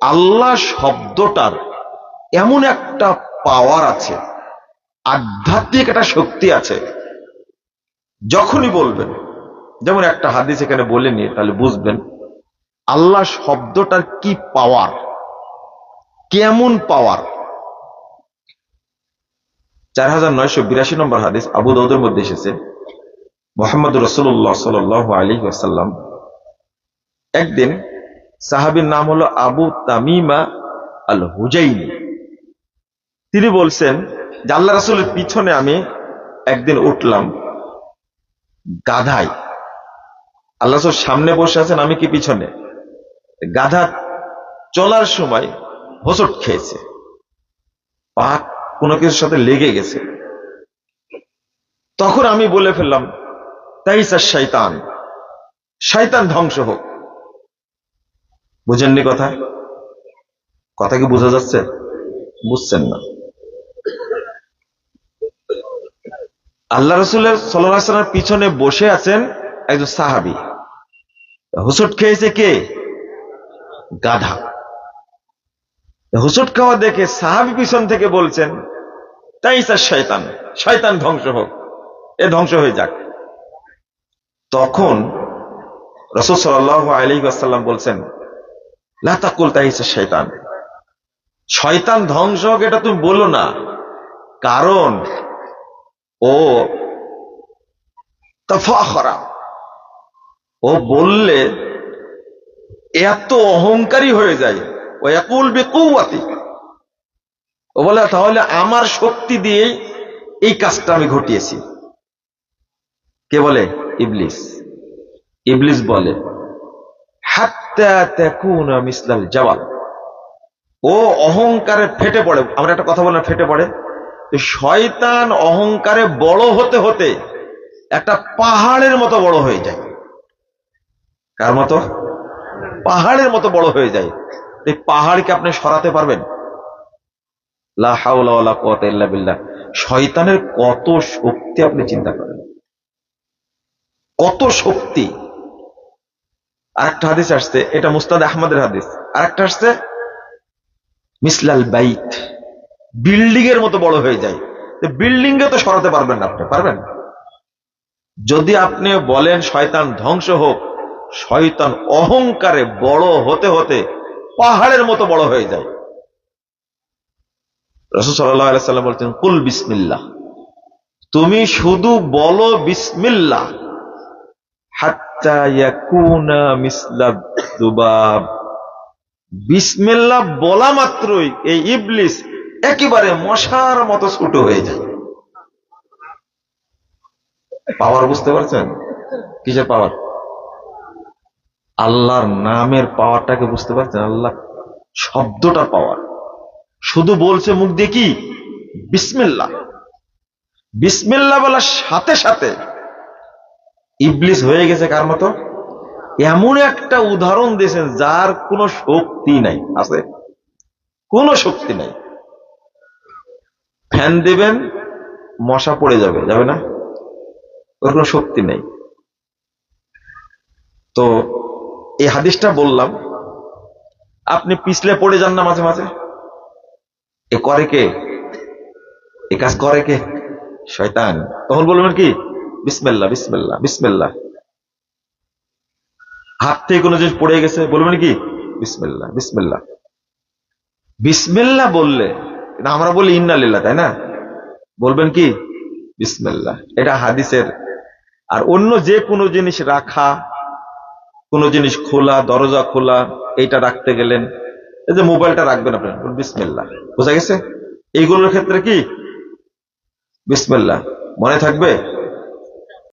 আল্লাহ শব্দটার এমন একটা পাওয়ার আছে, আধ্যাত্মিক একটা শক্তি আছে। যখনই বলবেন, যেমন একটা হাদিস এখানে বলেনি তাহলে বুঝবেন আল্লাহ শব্দটার কি পাওয়ার কেমন পাওয়ার চার হাজার নয়শো বিরাশি নম্বর হাদিস আবু দাউদের মধ্যে এসেছে। মোহাম্মদ রসুল্লাহ সাল আলী আসাল্লাম একদিন সাহাবীর নাম হলো আবু তামিমা আল হুজাইনি তিনি বলছেন, যে আল্লাহ রাসুলের পিছনে আমি একদিন উঠলাম গাধায়। আল্লাহ রাসূল সামনে বসে আছেন, আমি কি পিছনে? গাধা চলার সময় হোসট খেয়েছে। পা কোনো কিছুর সাথে লেগে গেছে। তখন আমি বলে ফেললাম তাই স্যার শৈতান শয়তান ধ্বংস হোক। বুঝেননি কথা? কথা কি বোঝা যাচ্ছে? বুঝছেন না। আল্লাহ রসুলের সাল্লামের পিছনে বসে আছেন একজন সাহাবি। হুসুট খেয়েছে কে? গাধা। হুসুট খাওয়া দেখে সাহাবি পিছন থেকে বলছেন তাই স্যার শয়তান শয়তান ধ্বংস হোক, এ ধ্বংস হয়ে যাক। তখন রসুল সাল্লাহ আলী আসাল্লাম বলছেন লাতাকুল তাই শয়তান। শয়তান ধ্বংস হোক, এটা তুমি বলো না। কারণ ও তফাখরা। ও বললে এত অহংকারী হয়ে যায়। ও একুল বেকুয়াতি ও বলে, তাহলে আমার শক্তি দিয়েই এই কাজটা আমি ঘটিয়েছি। কে বলে? ইবলিস। ইবলিস বলে মিসলাল জাওয়াল। ও অহংকারে ফেটে পড়ে। আমরা একটা কথা বললাম ফেটে পড়ে। শয়তান অহংকারে বড় হতে হতে একটা পাহাড়ের মতো বড় হয়ে যায়। কার মতো? পাহাড়ের মতো বড় হয়ে যায়। এই পাহাড়কে আপনি সরাতে পারবেন। শয়তানের কত শক্তি আপনি চিন্তা করেন? কত শক্তি? আরেকটা হাদিস আসছে, এটা মুস্তাদ আহমদের হাদিস। আরেকটা আসছে, মিসলাল বাইত। বিল্ডিং এর মতো বড় হয়ে যায়। বিল্ডিং এ তো সরাতে পারবেন না আপনি, পারবেন? যদি আপনি বলেন শয়তান ধ্বংস হোক, শয়তান অহংকারে বড় হতে হতে পাহাড়ের মতো বড় হয়ে যায়। রসুল সাল্লাম বলছেন, কুল বিসমিল্লা তুমি শুধু বলো বিসমিল্লা বিসমিল্লা বলা মাত্রই এই ইবলিস একেবারে মশার মতো ছোট হয়ে যায়। পাওয়ার বুঝতে পারছেন? কিসের পাওয়ার? আল্লাহর নামের পাওয়ারটাকে বুঝতে পারছেন? আল্লাহ শব্দটা পাওয়ার। শুধু বলছে মুখ দিয়ে কি? বিসমিল্লা। বিসমিল্লা বলার সাথে সাথে ইবলিস হয়ে গেছে কার মতো? এমন একটা উদাহরণ দিয়েছেন যার কোনো শক্তি নাই, আছে? কোনো শক্তি নাই। ফ্যান দেবেন, মশা পড়ে যাবে যাবে না? ওর কোনো শক্তি নেই। তো এই হাদিসটা বললাম, আপনি পিছলে পড়ে যান না মাঝে মাঝে? এ করে কে? এ কাজ করে কে? শয়তান। তখন বলবেন কি? বিসমেল্লা বিসমেল্লা বিসমেল্লা হাত থেকে কোনো জিনিস পড়ে গেছে বলবেন কি বিসমেল্লা বিসমেল্লা বিসমেল্লা বললে আমরা বলি ইন্নালিল্লা তাই না? বলবেন কি? বিসমেল্লা এটা হাদিসের। আর অন্য যে কোনো জিনিস রাখা, কোনো জিনিস খোলা, দরজা খোলা, এইটা রাখতে গেলেন, এই যে মোবাইলটা রাখবেন আপনার বিসমেল্লা বোঝা গেছে? এইগুলোর ক্ষেত্রে কি? বিসমেল্লা মনে থাকবে?